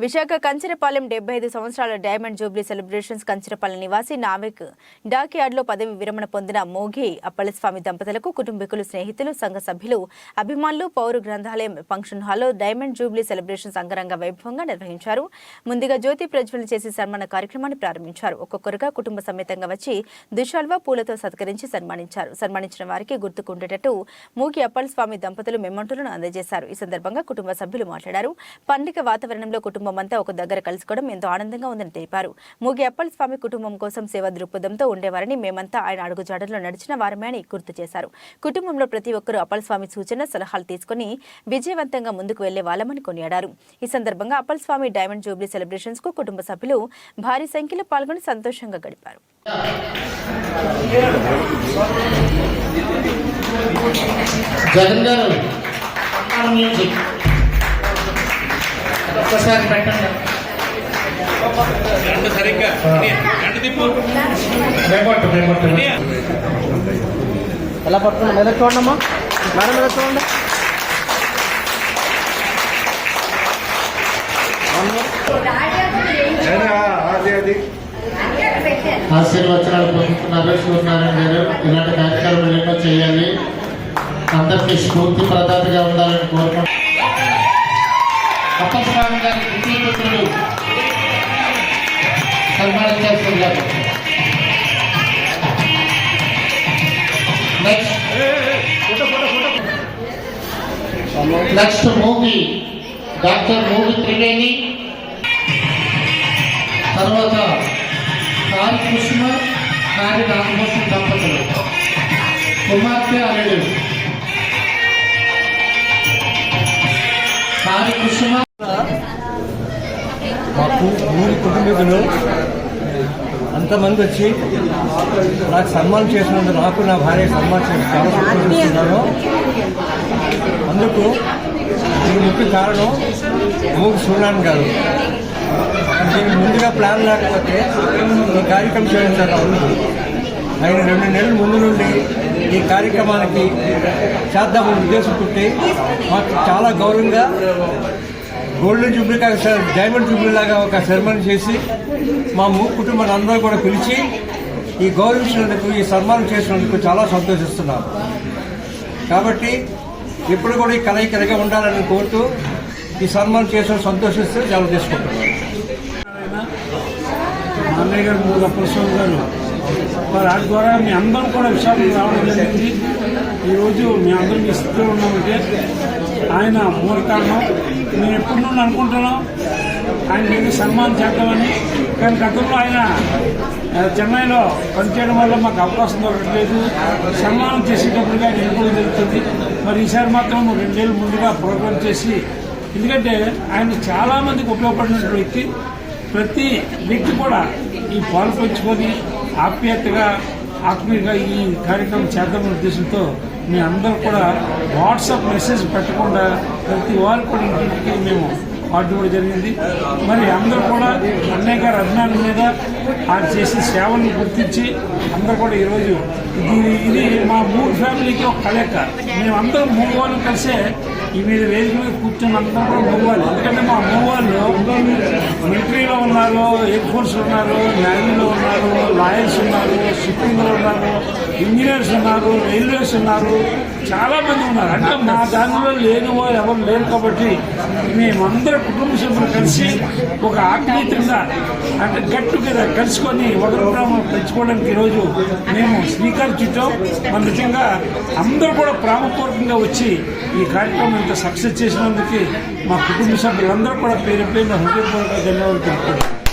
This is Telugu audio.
విశాఖ కంచరపాలెం డెబ్బై ఐదు సంవత్సరాల డైమండ్ జూబ్లీ సెలబ్రేషన్స్ కంచరపాలెం నివాసి నావిక్ డాక్ యార్డ్లో పదవి విరమణ పొందిన మోగి అప్పలస్వామి దంపతులకు కుటుంబీకులు స్నేహితులు సంఘ సభ్యులు అభిమానులు పౌరు గ్రంథాలయం ఫంక్షన్ హాల్లో డైమండ్ జూబ్లీ సెలబ్రేషన్స్ అంగరంగ వైభవంగా నిర్వహించారు. ముందుగా జ్యోతి ప్రజ్వలన చేసి సన్మాన కార్యక్రమాన్ని ప్రారంభించారు. ఒక్కొక్కరుగా కుటుంబ సమేతంగా వచ్చి దుశాల్వా పూలతో సత్కరించి సన్మానించారు. సన్మానించిన వారికి గుర్తుకుండేటట్టు మూగి అప్పలస్వామి దంపతులు మెమంటులను అందజేశారు. ఈ సందర్భంగా కుటుంబ సభ్యులు మాట్లాడారు. పండుగ వాతావరణంలో కుటుంబ అంతా ఒక దగ్గర కలుసుకోవడం ఎంతో ఆనందంగా ఉందని తెలిపారు. మూగి అప్పల్ స్వామి కుటుంబం కోసం సేవ దృక్పథంతో ఉండేవారని మేమంతా ఆయన అడుగుజాడల్లో నడిచిన వారమే అని గుర్తు చేశారు. కుటుంబంలో ప్రతి ఒక్కరూ అప్పల్ స్వామి సూచన సలహాలు తీసుకుని విజయవంతంగా ముందుకు వెళ్ళే వాళ్ళమని కొనియాడారు. ఈ సందర్భంగా అప్పల్ స్వామి డైమండ్ జూబ్లీ సెలబ్రేషన్స్కు కుటుంబ సభ్యులు భారీ సంఖ్యలో పాల్గొని సంతోషంగా గడిపారు. జగన్ గారు ఒక్కసారి పెట్టండి. రెండు సరిగ్గా. రెండు తిప్పు. ఎలా పడుతుంది? మీద చూడమ్మా మేడం మీద చూడండి. ఆశీర్వచనాలు పొందుతున్నారు సూర్యనారాయణ గారు. ఇలాంటి కార్యక్రమాలు ఎన్నో చేయాలి. అందరికీ స్ఫూర్తి ప్రదాతగా ఉండాలని కోరుకుంటున్నాను. అప్పస్వామి గారి ద్వితీయ పుత్రులు సన్మానించాల్సిందిగా next next movie doctor movie Triveni తర్వాత కారి కృష్ణ కారి రామకృష్ణ దంపతులు. కుమార్తె అల్లుడు. కారి కృష్ణ మాకు మూడు కుటుంబీకులు అంతమంది వచ్చి నాకు సన్మానం చేసినందుకు నాకు నా భార్య సన్మానం చేసి చాలా అందుకు దీని ముఖ్య కారణం మూడు చూడాను గారు. దీనికి ముందుగా ప్లాన్ లేకపోతే ఈ కార్యక్రమం చేయడం చాలా ఆయన రెండు నెలల ముందు నుండి ఈ కార్యక్రమానికి చేద్దామని ఉద్దేశం పుట్టి మాకు చాలా గౌరవంగా గోల్డెన్ జూబ్లీ కాక సార్ డైమండ్ జూబ్లీ లాగా ఒక సెరమనీ చేసి మా మూ కుటుంబాన్ని అందరూ కూడా పిలిచి ఈ గౌరవించినందుకు ఈ సన్మానం చేసినందుకు చాలా సంతోషిస్తున్నాను కాబట్టి ఇప్పుడు కూడా ఈ కలయికలుగా ఉండాలని కోరుతూ ఈ సన్మానం చేసిన సంతోషిస్తూ చాలా తీసుకుంటున్నాను. అన్నయ్య గారు మూడు అప్పలస్వామి గారు వారి వాటి ద్వారా మీ అందరం కూడా విశాఖకు రావడం జరిగింది. ఈరోజు మీ అందరం మీ స్థితిలో ఉన్నామంటే ఆయన మూల కారణం. నేను ఎప్పటి నుండి అనుకుంటున్నాం. ఆయన మీద సన్మానం చేద్దామని. కానీ గతంలో ఆయన చెన్నైలో పనిచేయడం వల్ల మాకు అవకాశం దొరకట్లేదు. సన్మానం చేసేటప్పుడుగా ఆయన జరుగుతుంది. మరి ఈసారి మాత్రం రెండేళ్ళు ముందుగా ప్రోగ్రాం చేసి ఎందుకంటే ఆయన చాలామందికి ఉపయోగపడిన వ్యక్తి. ప్రతి వ్యక్తి కూడా ఈ పాలు పంచుకొని ఆప్యాయతగా ఆత్మీయంగా ఈ కార్యక్రమం చేద్దామనే ఉద్దేశంతో మీ అందరూ కూడా వాట్సాప్ మెసేజ్ పెట్టకుండా ప్రతి వారు కూడా ఇంటింటికి మేము పార్టీ కూడా జరిగింది. మరి అందరూ కూడా అన్నయ్య గారి అభిమానుల మీద ఆయన చేసిన సేవలను గుర్తించి అందరూ కూడా ఈరోజు ఇది ఇది మా మూడు ఫ్యామిలీకి ఒక కలయిక. మేమందరం మూడు వాళ్ళు కలిసే ఈ మీద వేదిక మీద కూర్చొని అందరం కూడా మూవాళ్ళు ఎందుకంటే మా మూవాళ్ళు మిలిటరీలో ఉన్నారు ఎయిర్ ఫోర్స్ ఉన్నారు నేవీలో ఉన్నారు లాయర్స్ ఉన్నారు షిప్పింగ్లో ఉన్నారు ఇంజనీర్స్ ఉన్నారు రైల్వేస్ ఉన్నారు చాలా మంది ఉన్నారు. అంటే మా దానిలో లేని ఎవరు లేరు కాబట్టి మేమందరం కుటుంబ సభ్యులు కలిసి ఒక ఆత్మీయతంగా అంటే గట్టు టుగెదర్ కలుసుకొని ఒకరి ప్రేమ పెంచుకోవడానికి ఈరోజు మేము స్పీకర్ చుట్టాం. మన నిజంగా అందరూ కూడా ప్రేమపూర్వకంగా వచ్చి ఈ కార్యక్రమం ఇంత సక్సెస్ చేసినందుకు మా కుటుంబ సభ్యులందరూ కూడా పేరు పేరు హృదయపూర్వక ధన్యవాదాలు Thank you.